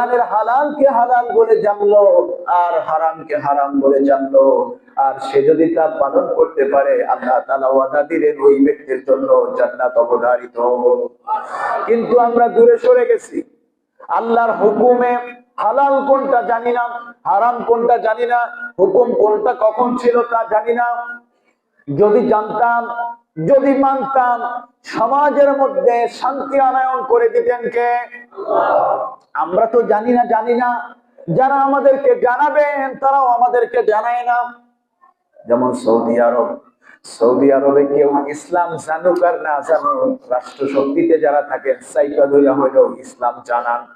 কোরআনের হালালকে হালাল বলে জানলো আর হারামকে হারাম বলে জানলো। আর সে যদি তা পালন করতে পারে, আল্লাহ তালা ওয়াদা দিলেন ওই ব্যক্তির জন্য জান্নাত অবধারিত। কিন্তু আমরা দূরে সরে গেছি। আল্লাহর হুকুমে হালাল কোনটা জানি না, হারাম কোনটা জানি না, হুকুম কোনটা কখন ছিল তা জানি না। যদি জানতাম, যদি মানতাম, সমাজের মধ্যে শান্তি আনায়ন করে দিতেন কে? আমরা তো জানি না জানি না। যারা আমাদেরকে জানাবেন, তারাও আমাদেরকে জানায় না। যেমন সৌদি আরব। সৌদি আরবে কেউ ইসলাম জানুক আর না জানুক রাষ্ট্র শক্তিতে যারা থাকেন সাইকা ধইরা হইলেও ইসলাম জানান।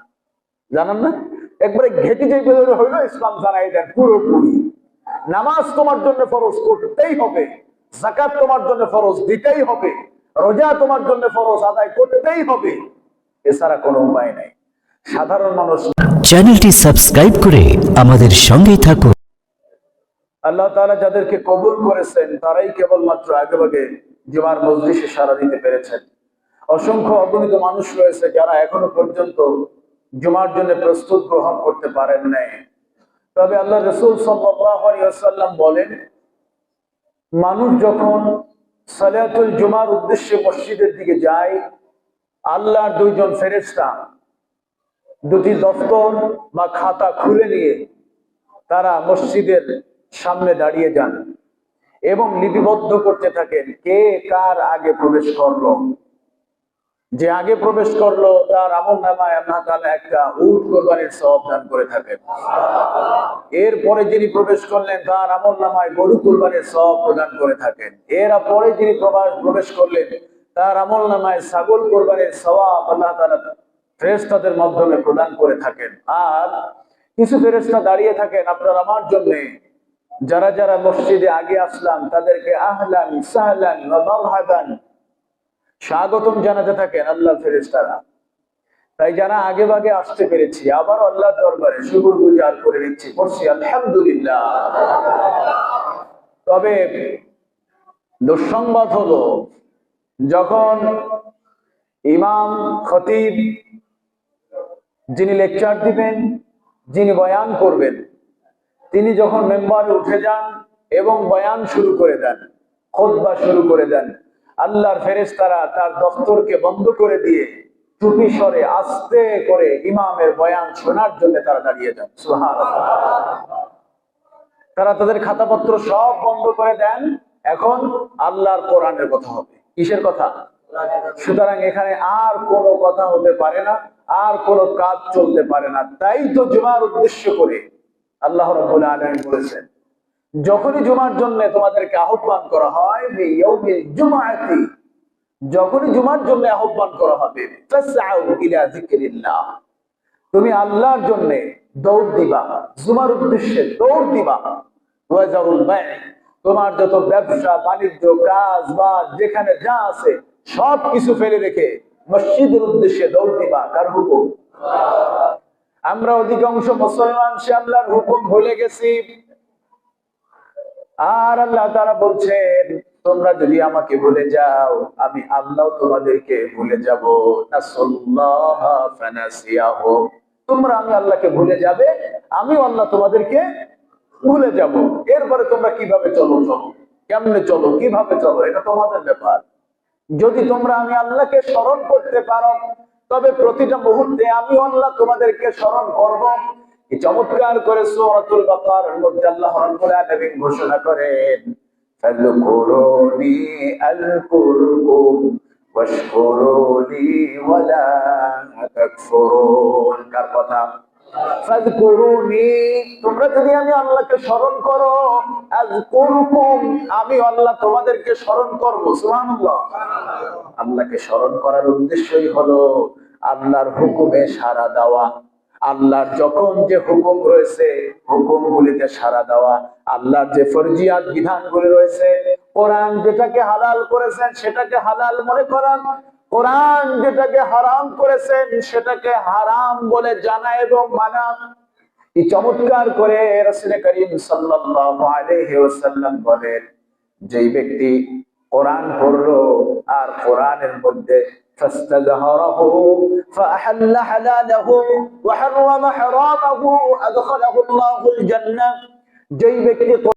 জানান না? একবারে ঘেটি ধরে হইল ইসলাম জানাই দেন পুরোপুরি। নামাজ তোমার জন্য ফরজ করতেই হবে। জাকাত তোমার জন্য ফরজ দিতেই হবে রোজা তোমার জন্য ফরজ আদায় করতেই হবে এছাড়া কোনো উপায় নাই। সাধারণ মানুষ চ্যানেলটি সাবস্ক্রাইব করে আমাদের সঙ্গেই থাকুন। আল্লাহ তাআলা যাদেরকে কবুল করেছেন তারাই কেবলমাত্র আগেভাগে জুমার মজলিসে সারা দিতে পেরেছেন। অসংখ্য অগণিত মানুষ রয়েছে যারা এখনও পর্যন্ত জুমার জন্য প্রস্তুত গ্রহণ করতে পারেন নাই। তবে আল্লাহ রসুল সাল্লাম বলেন মানুষ যখন সালাতুল জুমার উদ্দেশ্যে মসজিদের দিকে যায়, আল্লাহর দুইজন ফেরেস্তা দুটি দফতর বা খাতা খুলে নিয়ে তারা মসজিদের সামনে দাঁড়িয়ে যান এবং লিপিবদ্ধ করতে থাকেন, কে কার আগে প্রবেশ করল। যে আগে প্রবেশ করল, তার আমল নামায় আল্লাহ তাআলা একটা উট কোরবানির সওয়াব দান করে থাকেন। এরপরে যিনি প্রবেশ করলেন, তার আমল নামায় গরু কোরবানির সব প্রদান করে থাকেন। এর পরে যিনি প্রবেশ করলেন, তার আমল নামায় ছাগল কোরবানির সওয়াব আল্লাহ তাআলা ফেরেশতাদের মাধ্যমে প্রদান করে থাকেন। আর কিছু ফেরেশতা দাঁড়িয়ে থাকেন আপনার আমার জন্য। যারা যারা মসজিদে আগে আসলাম, তাদেরকে আহলান, সাহলান স্বাগতম জানাতে থাকেন আল্লাহ ফেরেশতারা। তাই যারা আগে ভাগে আসতে পেরেছি, আবার আল্লাহ দরবারে শুকুর গুজার করে নিচ্ছি করছি আলহামদুলিল্লাহ। তবে দুঃসংবাদ হলো, যখন ইমাম খতিব, যিনি লেকচার দিবেন, যিনি বয়ান করবেন, তিনি যখন মেম্বারে উঠে যান এবং বয়ান শুরু করে দেন, খোদবা শুরু করে দেন আল্লাহর ফেরেশতারা তার দফতরকে বন্ধ করে দিয়ে চুপি স্বরে আস্তে করে ইমামের বয়ান শোনার জন্য তারা দাঁড়িয়ে যান। সুবহানাল্লাহ। তারা তাদের খাতাপত্র সব বন্ধ করে দেন। এখন আল্লাহর কোরআনের কথা হবে। কিসের কথা? সুতরাং এখানে আর কোনো কথা হতে পারে না, আর কোনো কাজ চলতে পারে না। তাই তো জুমার উদ্দেশ্য করে আল্লাহ রব্বুল আলামিন বলেছেন যখনই জুমার জন্য তোমাদেরকে আহ্বান করা হয় যখনই জুমার জন্য আহ্বান করা হবে তুমি আল্লাহর জন্য দৌড় দিবা, জুমার উদ্দেশ্যে দৌড় দিবা। তোমার যত ব্যবসা, বাণিজ্য, কাজ বা যেখানে যা আছে, সব কিছু ফেলে রেখে মসজিদের উদ্দেশ্যে দৌড় দিবা। কার হুকুম? আমরা অধিকাংশ মুসলমান আল্লাহর হুকুম ভুলে গেছি। আর আল্লাহ তারা বলছেন, তোমরা যদি আমাকে ভুলে যাও, আমি আল্লাহ তোমাদেরকে ভুলে যাব। ফানাসিয়াহ। তোমরা আমি আল্লাহকে ভুলে যাবে আমি আল্লাহ তোমাদেরকে ভুলে যাব। এরপরে তোমরা কীভাবে চলো চলো? কেমনে চলো, কীভাবে চলো? এটা তোমাদের ব্যাপার। যদি তোমরা আমি আল্লাহকে স্মরণ করতে পারো, তবে প্রতিটা মুহূর্তে আমি আল্লাহ তোমাদেরকে স্মরণ করব। কি চমৎকার করে সূরাতুল বাকারার মধ্যে আল্লাহ রাব্বুল আলামিন ঘোষণা করেন, ফাযকুরুনি আযকুরকুম ওয়াশকুরুনি ওয়ালা তাকফুরুন। কার কথা? তোমরা যদি আমি আল্লাহকে স্মরণ করো আযকুরকুম আমি আল্লাহ তোমাদেরকে স্মরণ করব। সুবহানাল্লাহ। আল্লাহকে স্মরণ করার উদ্দেশ্যই হলো আল্লাহর হুকুমে সাড়া দেওয়া। আল্লাহর যখন যে হুকুম রয়েছে, হুকুমগুলিতে সাড়া দেওয়া, আল্লাহর যে ফরজিয়াত বিধানগুলি রয়েছে, কোরআন যেটাকে হালাল করেছেন সেটাকে হালাল মনে করান, কোরআন যেটাকে হারাম করেছেন সেটাকে হারাম বলে জানা এবং মানা। চমৎকার করে রাসূল করিম সাল্লাম বলেন, যেই ব্যক্তি কোরআন পড়ল আর কোরআনের মধ্যে فاستظهره فأحل حلاله وحرم حرامه أدخله الله الجنة যেই ব্যক্তি